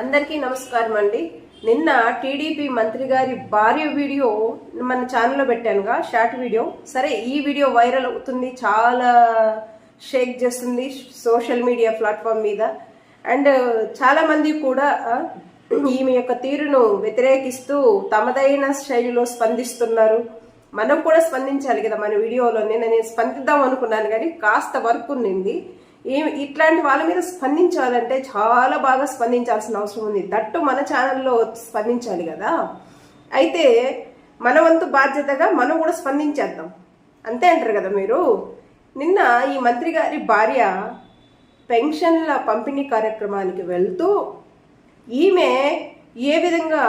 అందరికీ నమస్కారం అండి. నిన్న టీడీపీ మంత్రి గారి భార్య వీడియో మన ఛానల్లో పెట్టానుగా షార్ట్ వీడియో. సరే ఈ వీడియో వైరల్ అవుతుంది చాలా షేక్ చేస్తుంది సోషల్ మీడియా ప్లాట్ఫామ్ మీద. అండ్ చాలా మంది కూడా ఈమె యొక్క తీరును వ్యతిరేకిస్తూ తమదైన శైలిలో స్పందిస్తున్నారు. మనం కూడా స్పందించాలి కదా మన వీడియోలో నేను నేను స్పందిద్దాం అనుకున్నాను కానీ కాస్త వర్క్ ఉండింది. ఈ ఇట్లాంటి వాళ్ళ మీద స్పందించాలంటే చాలా బాగా స్పందించాల్సిన అవసరం ఉంది. దట్టు మన ఛానల్లో స్పందించాలి కదా. అయితే మన వంతు బాధ్యతగా మనం కూడా స్పందించేద్దాం. అంతే అంటారు కదా మీరు? నిన్న ఈ మంత్రి గారి భార్య పెన్షన్ల పంపిణీ కార్యక్రమానికి వెళ్తూ ఈమె ఏ విధంగా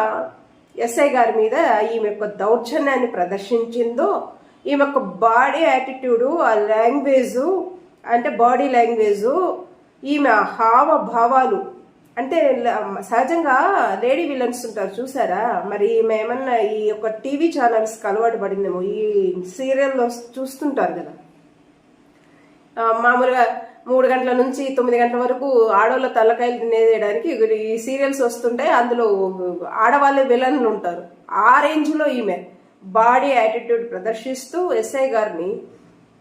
ఎస్ఐ గారి మీద ఈమె యొక్క దౌర్జన్యాన్ని ప్రదర్శించిందో ఈమె యొక్క బాడీ యాటిట్యూడు ఆ లాంగ్వేజు అంటే బాడీ లాంగ్వేజు ఈమె హావభావాలు అంటే సహజంగా లేడీ విలన్స్ ఉంటారు చూసారా? మరి ఈమె ఏమన్నా ఈ యొక్క టీవీ ఛానల్స్కి అలవాటు పడిందేమో ఈ సీరియల్లో చూస్తుంటారు కదా. మామూలుగా మూడు గంటల నుంచి తొమ్మిది గంటల వరకు ఆడవాళ్ళ తలకాయలు తినేయడానికి ఈ సీరియల్స్ వస్తుంటే అందులో ఆడవాళ్ళే విలన్లు ఉంటారు. ఆ రేంజ్లో ఈమె బాడీ యాటిట్యూడ్ ప్రదర్శిస్తూ ఎస్ఐ గారిని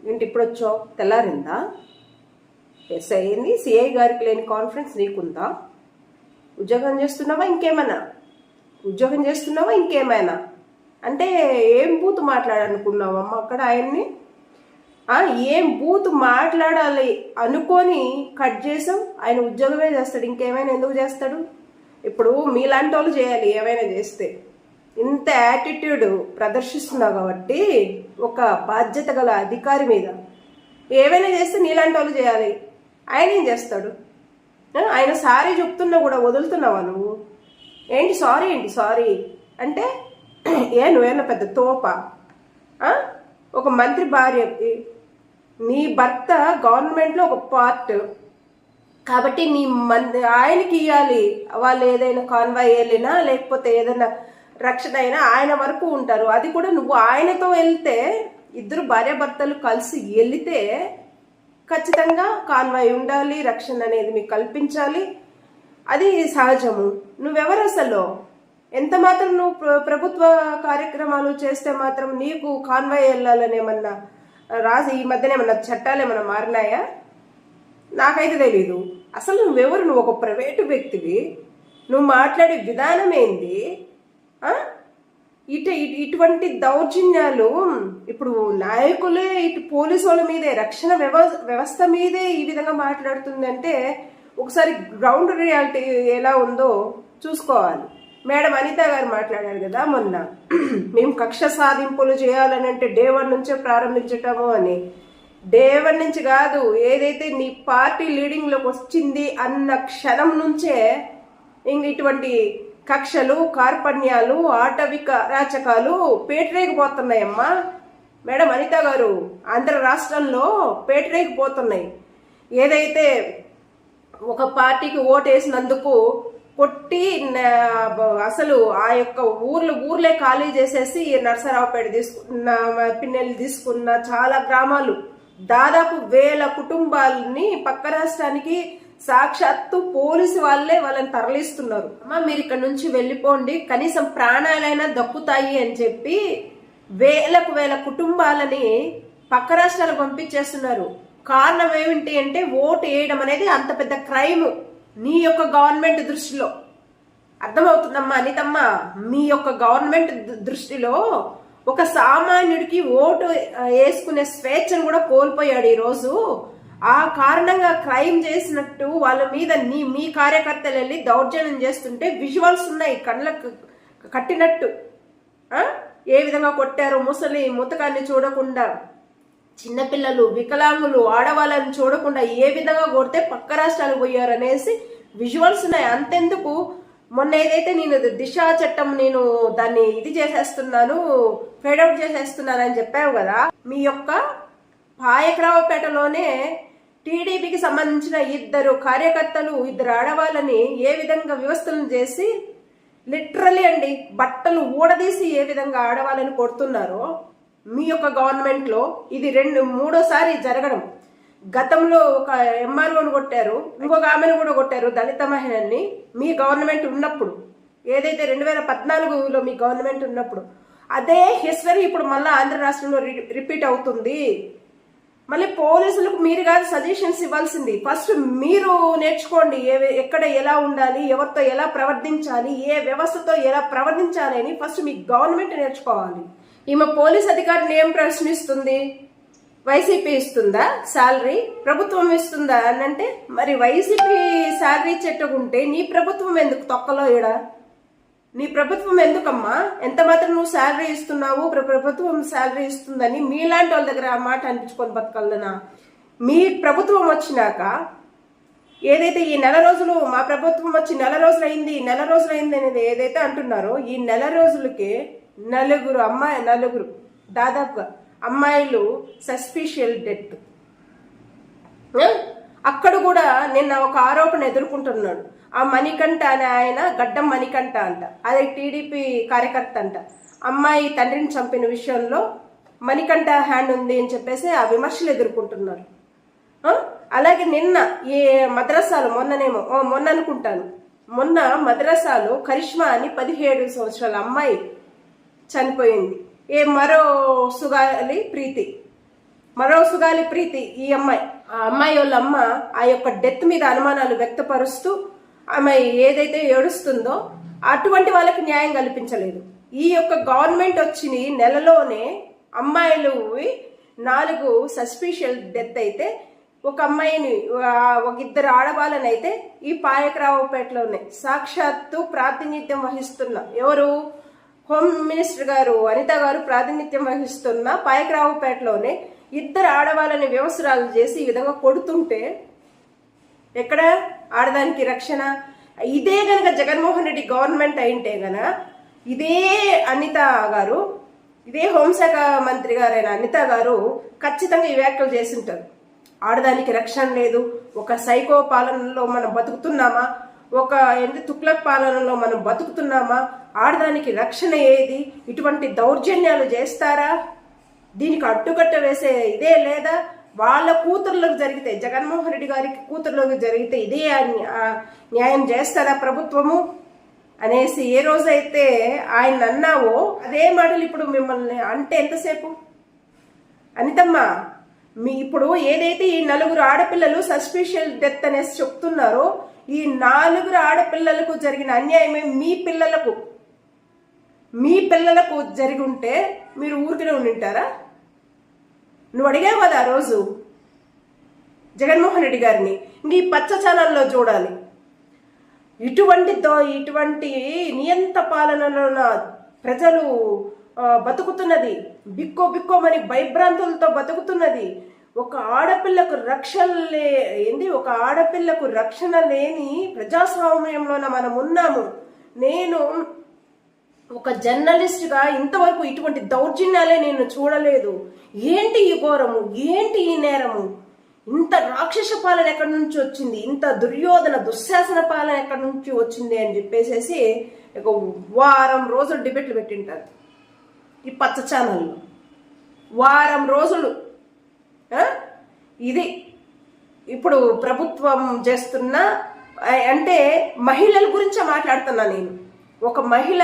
ఏంటి ఇప్పుడు వచ్చావు? తెల్లారిందా? ఎస్ అయ్యింది సిఐ గారికి లేని కాన్ఫిడెన్స్ నీకుందా? ఉద్యోగం చేస్తున్నావా ఇంకేమైనా? ఉద్యోగం చేస్తున్నావా ఇంకేమైనా? అంటే ఏం బూతు మాట్లాడాలనుకున్నావమ్మ అక్కడ ఆయన్ని? ఏం బూత్ మాట్లాడాలి అనుకొని కట్ చేసాం. ఆయన ఉద్యోగమే చేస్తాడు ఇంకేమైనా ఎందుకు చేస్తాడు? ఇప్పుడు మీలాంటి వాళ్ళు చేయాలి ఏమైనా చేస్తే. ఇంత యాటిట్యూడ్ ప్రదర్శిస్తున్నావు కాబట్టి ఒక బాధ్యత గల అధికారి మీద. ఏమైనా చేస్తే నీలాంటి వాళ్ళు చేయాలి. ఆయన ఏం చేస్తాడు? ఆయన సారీ చెప్తున్నా కూడా వదులుతున్నావా నువ్వు? ఏంటి సారీ ఏంటి సారీ? అంటే ఏ నువ్వేనా పెద్ద తోప? ఒక మంత్రి భార్యకి నీ భర్త గవర్నమెంట్లో ఒక పార్ట్. కాబట్టి నీ మన్ ఆయనకి ఇవ్వాలి వాళ్ళు ఏదైనా కాన్వాయ్ వెళ్ళినా లేకపోతే ఏదైనా రక్షణ అయినా ఆయన వరకు ఉంటారు. అది కూడా నువ్వు ఆయనతో వెళ్తే ఇద్దరు భార్యాభర్తలు కలిసి వెళితే ఖచ్చితంగా కాన్వాయ్ ఉండాలి రక్షణ అనేది మీకు కల్పించాలి. అది సహజము. నువ్వెవరు అసలు? ఎంత మాత్రం నువ్వు ప్రభుత్వ కార్యక్రమాలు చేస్తే మాత్రం నీకు కాన్వాయ్ వెళ్ళాలని ఏమన్నా రాసి ఈ మధ్యన ఏమన్నా చట్టాలు ఏమన్నా మారినాయా? నాకైతే తెలీదు. అసలు నువ్వెవరు? నువ్వు ఒక ప్రైవేటు వ్యక్తివి. నువ్వు మాట్లాడే విధానం ఏంది? ఇటు ఇటువంటి దౌర్జన్యాలు ఇప్పుడు నాయకులే ఇటు పోలీసు వాళ్ళ మీదే రక్షణ వ్యవ- వ్యవస్థ మీదే ఈ విధంగా మాట్లాడుతుందంటే ఒకసారి గ్రౌండ్ రియాలిటీ ఎలా ఉందో చూసుకోవాలి. మేడం అనిత గారు మాట్లాడారు కదా మొన్న మేము కక్ష సాధింపులు చేయాలని అంటే డే వన్ నుంచే ప్రారంభించటము అని. డే వన్ నుంచి కాదు ఏదైతే నీ పార్టీ లీడింగ్లోకి వచ్చింది అన్న క్షణం నుంచే ఇంక ఇటువంటి కక్షలు కార్పణ్యాలు ఆటవిక రాచకాలు పేటరేగిపోతున్నాయమ్మా. మేడం అనిత గారు ఆంధ్ర రాష్ట్రంలో పేటరేగిపోతున్నాయి. ఏదైతే ఒక పార్టీకి ఓటేసినందుకు కొట్టి అసలు ఆ యొక్క ఊర్లు ఊర్లే ఖాళీ చేసేసి నర్సరావుపేట తీసుకున్న పిన్నెలు తీసుకున్న చాలా గ్రామాలు దాదాపు వేల కుటుంబాలని పక్క రాష్ట్రానికి సాక్షాత్తు పోలీసు వాళ్ళే వాళ్ళని తరలిస్తున్నారు. అమ్మా మీరు ఇక్కడ నుంచి వెళ్ళిపోండి. కనీసం ప్రాణాలైనా దక్కుతాయి అని చెప్పి వేలకు వేల కుటుంబాలని పక్క రాష్ట్రాలకు పంపించేస్తున్నారు. కారణం ఏమిటి అంటే ఓటు వేయడం అనేది అంత పెద్ద క్రైమ్ నీ యొక్క గవర్నమెంట్ దృష్టిలో. అర్థమవుతుందమ్మా అనితమ్మా? మీ యొక్క గవర్నమెంట్ దృష్టిలో ఒక సామాన్యుడికి ఓటు వేసుకునే స్వేచ్ఛను కూడా కోల్పోయాడు ఈ రోజు ఆ కారణంగా క్రైమ్ చేసినట్టు వాళ్ళ మీద నీ మీ కార్యకర్తలు వెళ్ళి దౌర్జన్యం చేస్తుంటే విజువల్స్ ఉన్నాయి కళ్ళకు కట్టినట్టు. ఏ విధంగా కొట్టారో ముసలి ముతకాన్ని చూడకుండా. చిన్నపిల్లలు వికలాంగులు ఆడవాళ్ళని చూడకుండా ఏ విధంగా కొడితే పక్క రాష్ట్రాలు పోయారు అనేసి విజువల్స్ ఉన్నాయి. అంతెందుకు? మొన్న ఏదైతే నేను దిశ చట్టం నేను దాన్ని ఇది చేసేస్తున్నాను ఫేడౌట్ చేసేస్తున్నాను అని చెప్పావు కదా మీ యొక్క పాయకరావుపేటలోనే టీడీపీకి సంబంధించిన ఇద్దరు కార్యకర్తలు ఇద్దరు ఆడవాళ్ళని ఏ విధంగా వ్యవస్థలను చేసి లిటరలీ అండి బట్టలు ఊడదీసి ఏ విధంగా ఆడవాళ్ళని కొడుతున్నారో మీ యొక్క గవర్నమెంట్లో ఇది రెండు మూడోసారి జరగడం. గతంలో ఒక ఎంఆర్ఓను కొట్టారు ఇంకొక ఆమెను కూడా కొట్టారు దళిత మహిళల్ని మీ గవర్నమెంట్ ఉన్నప్పుడు. ఏదైతే రెండు వేల పద్నాలుగులో మీ గవర్నమెంట్ ఉన్నప్పుడు. అదే హిస్టరీ ఇప్పుడు మళ్ళీ ఆంధ్ర రాష్ట్రంలో రిపీట్ అవుతుంది. మళ్ళీ పోలీసులకు మీరు కాదు సజెషన్స్ ఇవ్వాల్సింది. ఫస్ట్ మీరు నేర్చుకోండి ఏ ఎక్కడ ఎలా ఉండాలి ఎవరితో ఎలా ప్రవర్తించాలి ఏ వ్యవస్థతో ఎలా ప్రవర్తించాలి అని ఫస్ట్ మీ గవర్నమెంట్ నేర్చుకోవాలి. ఈమె పోలీస్ అధికారిని ఏం ప్రశ్నిస్తుంది? వైసీపీ ఇస్తుందా శాలరీ? ప్రభుత్వం ఇస్తుందా అని అంటే మరి వైసీపీ శాలరీ చెట్టుకుంటే నీ ప్రభుత్వం ఎందుకు తొక్కలో ఇడా నీ ప్రభుత్వం ఎందుకమ్మా? ఎంత మాత్రం నువ్వు శాలరీ ఇస్తున్నావు? ప్ర- ప్రభుత్వం శాలరీ ఇస్తుందని మీలాంటి వాళ్ళ దగ్గర ఆ మాట అనిపించుకొని బతకలనా? మీ ప్రభుత్వం వచ్చినాక ఏదైతే ఈ నెల రోజులు మా ప్రభుత్వం వచ్చి నెల రోజులు అయింది నెల రోజులు అయింది అనేది ఏదైతే అంటున్నారో ఈ నెల రోజులకే నలుగురు అమ్మాయి నలుగురు దాదాపుగా అమ్మాయిలు సస్పిషియల్ డెత్ అక్కడ కూడా నిన్న ఒక ఆరోపణ ఎదుర్కొంటున్నాడు. ఆ మణికంఠ అనే ఆయన గడ్డం మణికంఠ అంట. అది టీడీపీ కార్యకర్త అంట. అమ్మాయి తండ్రిని చంపిన విషయంలో మణికంఠ హ్యాండ్ ఉంది అని చెప్పేసి ఆ విమర్శలు ఎదుర్కొంటున్నారు. అలాగే నిన్న ఈ మద్రసాలు మొన్ననేమో ఓ, మొన్న అనుకుంటాను. మొన్న మద్రసాలో కరిష్మా అని పదిహేడు సంవత్సరాల అమ్మాయి చనిపోయింది. ఏ మరో సుగాలి ప్రీతి మరో సుగాలి ప్రీతి ఈ అమ్మాయి. ఆ అమ్మాయి వాళ్ళ అమ్మ ఆ యొక్క డెత్ మీద అనుమానాలు వ్యక్తపరుస్తూ ఆమె ఏదైతే ఏడుస్తుందో అటువంటి వాళ్ళకి న్యాయం కల్పించలేదు. ఈ యొక్క గవర్నమెంట్ వచ్చిన నెలలోనే అమ్మాయిలు నాలుగు సస్పిషియల్ డెత్ అయితే ఒక అమ్మాయిని ఒక ఇద్దరు ఆడవాళ్ళని అయితే ఈ పాయకరావుపేటలోనే సాక్షాత్తు ప్రాతినిధ్యం వహిస్తున్న ఎవరు? హోమ్ మినిస్టర్ గారు అనిత గారు ప్రాతినిధ్యం వహిస్తున్న పాయకరావుపేటలోనే ఇద్దరు ఆడవాళ్ళని వ్యవసరాలు చేసి ఈ విధంగా కొడుతుంటే ఎక్కడ? ఆడదానికి రక్షణ. ఇదే గనక జగన్మోహన్ రెడ్డి గవర్నమెంట్ అయింటే గన ఇదే అనిత గారు ఇదే హోంశాఖ మంత్రి గారైన అనిత గారు ఖచ్చితంగా ఈ వ్యాఖ్యలు చేసింటారు. ఆడదానికి రక్షణ లేదు ఒక సైకో పాలనలో మనం బతుకుతున్నామా ఒక ఏంటి తుక్లక్ పాలనలో మనం బతుకుతున్నామా ఆడదానికి రక్షణ ఏది ఇటువంటి దౌర్జన్యాలు చేస్తారా? దీనికి అడ్డుకట్ట వేసే ఇదే లేదా? వాళ్ళ కూతుర్లకు జరిగితే జగన్మోహన్ రెడ్డి గారికి కూతుర్లకు జరిగితే ఇదే న్యాయం చేస్తారా ప్రభుత్వము? అనేసి ఏ రోజైతే ఆయన అన్నావో అదే మాటలు ఇప్పుడు మిమ్మల్ని అంటే ఎంతసేపు? అనితమ్మ మీ ఇప్పుడు ఏదైతే ఈ నలుగురు ఆడపిల్లలు సస్పిషియల్ డెత్ అనేసి చెప్తున్నారో ఈ నాలుగురు ఆడపిల్లలకు జరిగిన అన్యాయమే మీ పిల్లలకు. మీ పిల్లలకు జరిగి ఉంటే మీరు ఊరికనే ఉండింటారా? నువ్వు అడిగావు కదా ఆ రోజు? జగన్మోహన్ రెడ్డి గారిని. ఇంక ఈ పచ్చ ఛానల్లో చూడాలి. ఇటువంటి దో- ఇటువంటి నియంత పాలనలో ప్రజలు బతుకుతున్నది. బిక్కో బిక్కోమని భయభ్రాంతులతో బతుకుతున్నది. ఒక ఆడపిల్లకు రక్షణ లే ఏంది? ఒక ఆడపిల్లకు రక్షణ లేని ప్రజాస్వామ్యంలోన మనం ఉన్నాము నేను ఒక జర్నలిస్ట్గా ఇంతవరకు ఇటువంటి దౌర్జన్యాలే నేను చూడలేదు. ఏంటి ఈ ఘోరము? ఏంటి ఈ నేరము? ఇంత రాక్షస పాలన ఎక్కడి నుంచి వచ్చింది? ఇంత దుర్యోధన దుశ్శాసన పాలన ఎక్కడి నుంచి వచ్చింది అని చెప్పేసేసి ఒక వారం రోజులు డిబేట్లు పెట్టింటారు. ఈ పచ్చ ఛానల్లో వారం రోజులు. ఇది ఇప్పుడు ప్రభుత్వం చేస్తున్న అంటే మహిళల గురించే మాట్లాడుతున్నా నేను. ఒక మహిళ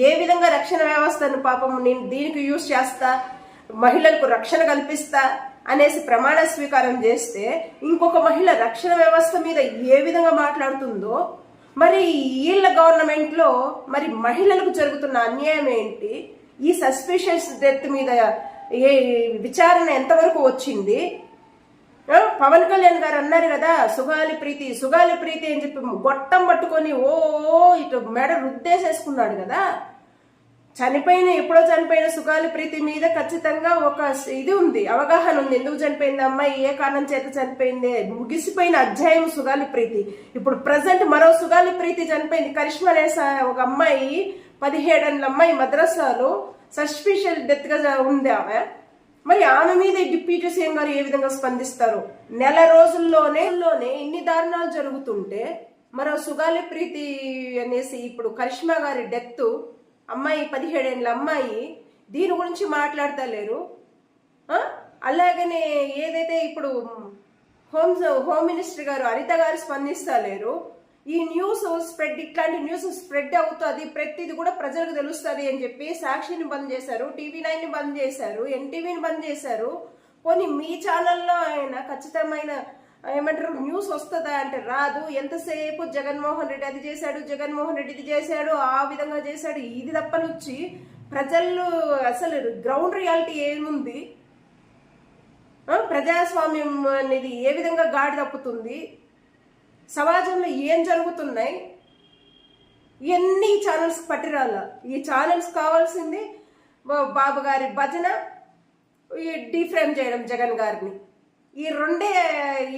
ఏ విధంగా రక్షణ వ్యవస్థను పాపం నేను దీనికి యూజ్ చేస్తా? మహిళలకు రక్షణ కల్పిస్తా? అనేసి ప్రమాణ స్వీకారం చేస్తే ఇంకొక మహిళ రక్షణ వ్యవస్థ మీద ఏ విధంగా మాట్లాడుతుందో? మరి వీళ్ళ గవర్నమెంట్లో మరి మహిళలకు జరుగుతున్న అన్యాయం ఏంటి? ఈ సస్పిషియస్ డెత్ మీద ఏ విచారణ ఎంతవరకు వచ్చింది? పవన్ కళ్యాణ్ గారు అన్నారు కదా సుగాలి ప్రీతి సుగాలి ప్రీతి అని చెప్పి గొట్టం పట్టుకొని ఓ ఇటు మెడ రుద్దేసేసుకున్నాడు కదా. చనిపోయిన ఎప్పుడో చనిపోయిన సుగాలి ప్రీతి మీద ఖచ్చితంగా ఒక ఇది ఉంది అవగాహన ఉంది. ఎందుకు చనిపోయింది అమ్మాయి ఏ కారణం చేత చనిపోయింది? ముగిసిపోయిన అధ్యాయం సుగాలి ప్రీతి. ఇప్పుడు ప్రజెంట్ మరో సుగాలి ప్రీతి చనిపోయింది. కరిష్మా అనే ఒక అమ్మాయి పదిహేడేళ్ళ అమ్మాయి మద్రసాలో సస్పిషియల్ డెత్గా ఉంది ఆమె. మరి ఆమె మీద డిప్యూటీ సీఎం గారు ఏ విధంగా స్పందిస్తారు? నెల రోజుల్లోనే లోనే ఇన్ని దారుణాలు జరుగుతుంటే మరో సుగాలి ప్రీతి అనేసి ఇప్పుడు కరిష్మా గారి డెత్ అమ్మాయి పదిహేడేళ్ళ అమ్మాయి దీని గురించి మాట్లాడతా లేరు అలాగనే ఏదైతే ఇప్పుడు హోమ్ హోమ్ మినిస్టర్ గారు అనిత గారు స్పందిస్తలేరు ఈ న్యూస్ స్ప్రెడ్ ఇట్లాంటి న్యూస్ స్ప్రెడ్ అవుతుంది ప్రతిది కూడా ప్రజలకు తెలుస్తుంది అని చెప్పి సాక్షిని బంద్ చేశారు టీవీ నైన్ని బంద్ చేశారు ఎన్టీవీని బంద్ చేశారు. పోనీ మీ ఛానల్లో ఆయన ఖచ్చితమైన ఏమంటారు న్యూస్ వస్తుందా అంటే రాదు. ఎంతసేపు జగన్మోహన్ రెడ్డి అది చేశాడు జగన్మోహన్ రెడ్డి ఇది చేశాడు ఆ విధంగా చేశాడు ఇది తప్పనొచ్చి ప్రజలు అసలు గ్రౌండ్ రియాలిటీ ఏముంది? ప్రజాస్వామ్యం అనేది ఏ విధంగా గాడి తప్పుతుంది? సమాజంలో ఏం జరుగుతున్నాయి? ఎన్ని ఛానల్స్ పట్టిరాల ఈ ఛానల్స్ కావాల్సింది బాబు గారి భజన ఈ డీఫ్రేమ్ చేయడం జగన్ గారిని. ఈ రెండే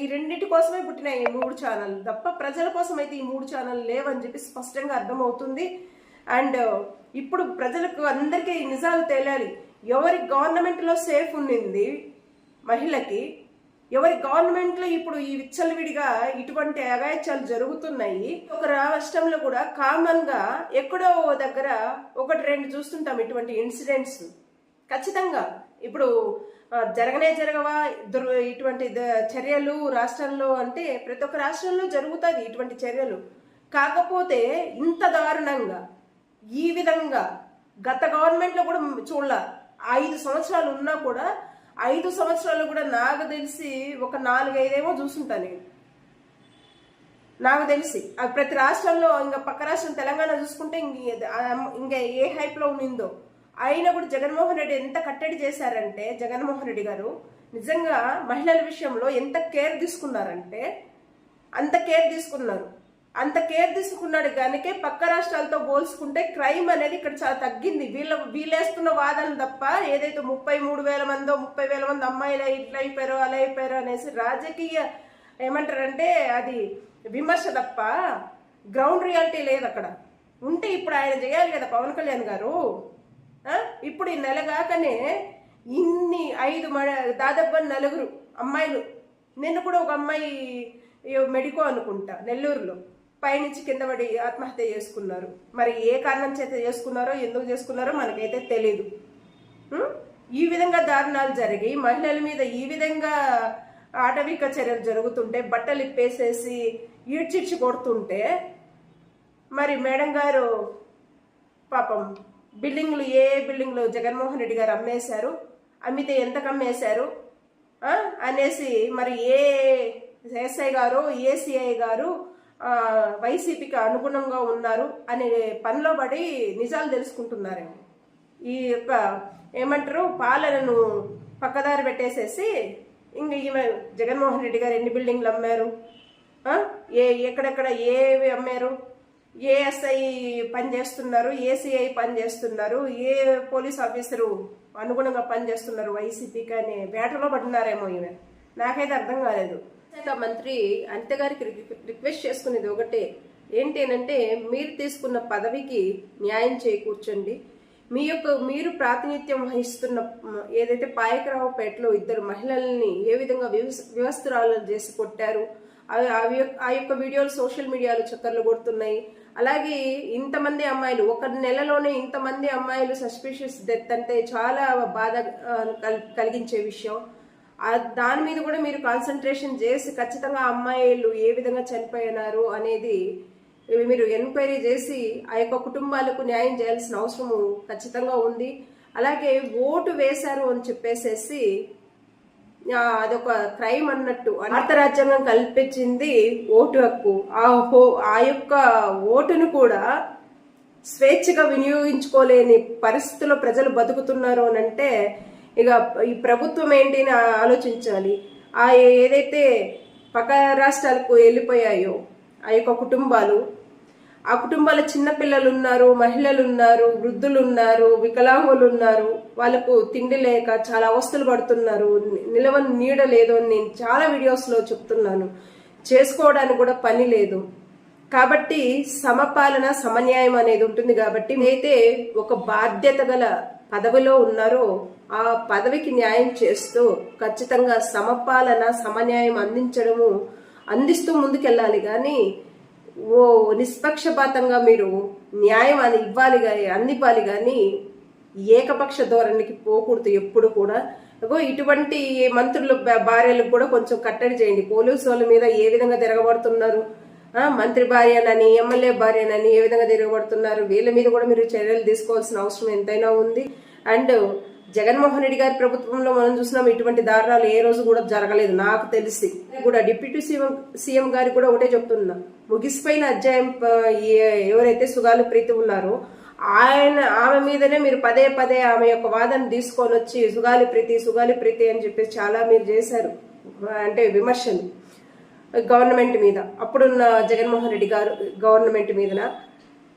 ఈ రెండింటి కోసమే పుట్టినాయి ఈ మూడు ఛానల్ తప్ప ప్రజల కోసం అయితే ఈ మూడు ఛానల్ లేవని చెప్పి స్పష్టంగా అర్థమవుతుంది. అండ్ ఇప్పుడు ప్రజలకు అందరికీ నిజాలు తేలాలి ఎవరి గవర్నమెంట్లో సేఫ్ ఉండింది మహిళకి ఎవరి గవర్నమెంట్లో ఇప్పుడు ఈ విచ్చలవిడిగా ఇటువంటి అగాయత్యాలు జరుగుతున్నాయి. ఒక రాష్ట్రంలో కూడా కామన్గా ఎక్కడో ఓ దగ్గర ఒకటి రెండు చూస్తుంటాం ఇటువంటి ఇన్సిడెంట్స్ ఖచ్చితంగా. ఇప్పుడు జరగనే జరగవా? ఇటువంటి ద- చర్యలు రాష్ట్రంలో అంటే ప్రతి ఒక్క రాష్ట్రంలో జరుగుతుంది ఇటువంటి చర్యలు. కాకపోతే ఇంత దారుణంగా ఈ విధంగా గత గవర్నమెంట్లో కూడా చూడాల ఐదు సంవత్సరాలు ఉన్నా కూడా ఐదు సంవత్సరాలు కూడా నాకు తెలిసి ఒక నాలుగైదేమో చూసుంటాను నేను. నాకు తెలిసి. ప్రతి రాష్ట్రంలో ఇంకా పక్క రాష్ట్రం తెలంగాణ చూసుకుంటే ఇంక ఇంకా ఏ హైప్లో ఉన్నిందో అయినా కూడా జగన్మోహన్ రెడ్డి ఎంత కట్టడి చేశారంటే జగన్మోహన్ రెడ్డి గారు నిజంగా మహిళల విషయంలో ఎంత కేర్ తీసుకున్నారంటే అంత కేర్ తీసుకున్నారు. అంత కేర్ తీసుకున్నాడు కనుకే పక్క రాష్ట్రాలతో పోల్చుకుంటే క్రైమ్ అనేది ఇక్కడ చాలా తగ్గింది. వీళ్ళ వీళ్ళేస్తున్న వాదనలు తప్ప ఏదైతే ముప్పై మూడు వేల మందో ముప్పై వేల మంది అమ్మాయిలు ఇట్లా అయిపోయారు అలా అయిపోయారు అనేసి రాజకీయ ఏమంటారంటే అది విమర్శ తప్ప గ్రౌండ్ రియాలిటీ లేదు అక్కడ. ఉంటే ఇప్పుడు ఆయన చేయాలి కదా పవన్ కళ్యాణ్ గారు. ఇప్పుడు ఈ నెల కాకనే ఇన్ని ఐదు మ దాదాపు నలుగురు అమ్మాయిలు. నిన్న కూడా ఒక అమ్మాయి మెడికో అనుకుంటా నెల్లూరులో. పైనుంచి కింద పడి ఆత్మహత్య చేసుకున్నారు. మరి ఏ కారణం చేత చేసుకున్నారో ఎందుకు చేసుకున్నారో మనకైతే తెలీదు. ఈ విధంగా దారుణాలు జరిగి మహిళల మీద ఈ విధంగా ఆటవిక చర్యలు జరుగుతుంటే బట్టలు ఇప్పేసేసి ఈడ్చిడ్చి కొడుతుంటే మరి మేడం గారు పాపం బిల్డింగ్లు ఏ బిల్డింగ్లు జగన్మోహన్ రెడ్డి గారు అమ్మేశారు అమ్మితే ఎంతకు అమ్మేశారు అనేసి మరి ఏ ఎస్ఐ గారు ఏసీఐ గారు వైసీపీకి అనుగుణంగా ఉన్నారు అనే పనిలో పడి నిజాలు తెలుసుకుంటున్నారేమో. ఈ యొక్క ఏమంటారు పాలనను పక్కదారి పెట్టేసేసి ఇంక ఈమె జగన్మోహన్ రెడ్డి గారు ఎన్ని బిల్డింగ్లు అమ్మారు? ఏ ఎక్కడెక్కడ ఏవి అమ్మారు? ఏ ఎస్ఐ పని చేస్తున్నారు? ఏసీఐ పని చేస్తున్నారు? ఏ పోలీస్ ఆఫీసరు అనుగుణంగా పనిచేస్తున్నారు వైసీపీకి అనే వేటలో పడుతున్నారేమో ఈమె. నాకైతే అర్థం కాలేదు. మంత్రి అనిత గారికి రిక్వెస్ట్ చేసుకునేది ఒకటే. ఏంటేనంటే మీరు తీసుకున్న పదవికి న్యాయం చేకూర్చండి. మీ యొక్క మీరు ప్రాతినిధ్యం వహిస్తున్న ఏదైతే పాయకరావుపేటలో ఇద్దరు మహిళల్ని ఏ విధంగా వివస్- వివస్త్రాలను చేసి కొట్టారు అవి అవి ఆ యొక్క వీడియోలు సోషల్ మీడియాలో చక్కర్లు కొడుతున్నాయి. అలాగే ఇంతమంది అమ్మాయిలు ఒక నెలలోనే ఇంతమంది అమ్మాయిలు సస్పిషియస్ డెత్ అంటే చాలా బాధ కలిగించే విషయం. దాని మీద కూడా మీరు కాన్సన్ట్రేషన్ చేసి ఖచ్చితంగా అమ్మాయిలు ఏ విధంగా చనిపోయినారు అనేది మీరు ఎంక్వైరీ చేసి ఆ యొక్క కుటుంబాలకు న్యాయం చేయాల్సిన అవసరము ఖచ్చితంగా ఉంది. అలాగే ఓటు వేశారు అని చెప్పేసేసి అదొక క్రైమ్ అన్నట్టు. భారత రాజ్యాంగం కల్పించింది ఓటు హక్కు. ఆ హో ఆ యొక్క ఓటును కూడా స్వేచ్ఛగా వినియోగించుకోలేని పరిస్థితుల్లో ప్రజలు బతుకుతున్నారు అని అంటే ఇక ఈ ప్రభుత్వం ఏంటి అని ఆలోచించాలి. ఆ ఏదైతే పక్క రాష్ట్రాలకు వెళ్ళిపోయాయో ఆ యొక్క కుటుంబాలు ఆ కుటుంబాల చిన్నపిల్లలు ఉన్నారు మహిళలు ఉన్నారు వృద్ధులు ఉన్నారు వికలాంగులు ఉన్నారు వాళ్ళకు తిండి లేక చాలా అవస్థలు పడుతున్నారు. నిలవని నీడ లేదు అని నేను చాలా వీడియోస్లో చెప్తున్నాను. చేసుకోవడానికి కూడా పని లేదు. కాబట్టి సమపాలన సమన్యాయం అనేది ఉంటుంది కాబట్టి అయితే ఒక బాధ్యత గల పదవిలో ఉన్నారో ఆ పదవికి న్యాయం చేస్తూ ఖచ్చితంగా సమపాలన సమన్యాయం అందించడము అందిస్తూ ముందుకెళ్ళాలి. కానీ ఓ నిష్పక్షపాతంగా మీరు న్యాయం అని ఇవ్వాలి కానీ అందివ్వాలి కానీ ఏకపక్ష ధోరణికి పోకూడదు ఎప్పుడు కూడా. ఇటువంటి మంత్రులు భార్యలకు కూడా కొంచెం కట్టడి చేయండి. పోలీసు వాళ్ళ మీద ఏ విధంగా తిరగబడుతున్నారు? మంత్రి భార్యనని ఎమ్మెల్యే భార్యనని ఏ విధంగా తిరగబడుతున్నారు? వీళ్ళ మీద కూడా మీరు చర్యలు తీసుకోవాల్సిన అవసరం ఎంతైనా ఉంది. అండ్ జగన్మోహన్ రెడ్డి గారి ప్రభుత్వంలో మనం చూసినాం ఇటువంటి దారుణాలు ఏ రోజు కూడా జరగలేదు. నాకు తెలిసి కూడా డిప్యూటీ సీఎం సీఎం గారు కూడా ఒకటే చెప్తున్నా. ముగిసిపోయిన అధ్యాయం ఎవరైతే సుగాలు ప్రీతి ఉన్నారో ఆయన ఆమె మీదనే మీరు పదే పదే ఆమె యొక్క వాదన తీసుకొని వచ్చి సుగాలి ప్రీతి సుగాలి ప్రీతి అని చెప్పేసి చాలా మీరు చేశారు. అంటే విమర్శలు. గవర్నమెంట్ మీద. అప్పుడున్న జగన్మోహన్ రెడ్డి గారు గవర్నమెంట్ మీదన.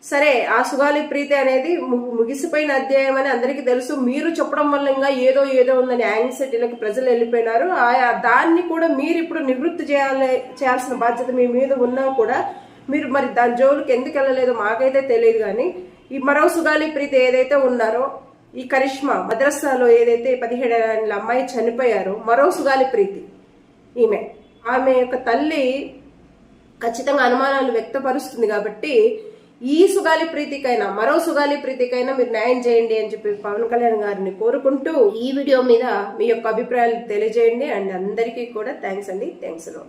సరే ఆ సుగాలి ప్రీతి అనేది ముగిసిపోయిన అధ్యాయం అని అందరికీ తెలుసు. మీరు చెప్పడం వల్ల ఇంకా ఏదో ఏదో ఉందని యాంగ్సైటీలకు ప్రజలు వెళ్ళిపోయినారు. ఆయా దాన్ని కూడా మీరు ఇప్పుడు నివృత్తి చేయాలి చేయాల్సిన బాధ్యత మీ మీద ఉన్నా కూడా మీరు మరి దాని జోలికి ఎందుకు వెళ్ళలేదో మాకైతే తెలియదు కానీ ఈ మరో సుగాలి ప్రీతి ఏదైతే ఉన్నారో ఈ కరిష్మా మద్రసాలో ఏదైతే పదిహేడేళ్ళ అమ్మాయి చనిపోయారో మరో సుగాలి ప్రీతి ఈమె. ఆమె యొక్క తల్లి ఖచ్చితంగా అనుమానాలు వ్యక్తపరుస్తుంది కాబట్టి ఈ సుగాలి ప్రీతికైనా మరో సుగాలి ప్రీతికైనా మీరు న్యాయం చేయండి అని చెప్పి పవన్ కళ్యాణ్ గారిని కోరుకుంటూ ఈ వీడియో మీద మీ యొక్క అభిప్రాయాలు తెలియజేయండి. అండ్ అందరికీ కూడా థ్యాంక్స్ అండి. థ్యాంక్స్లో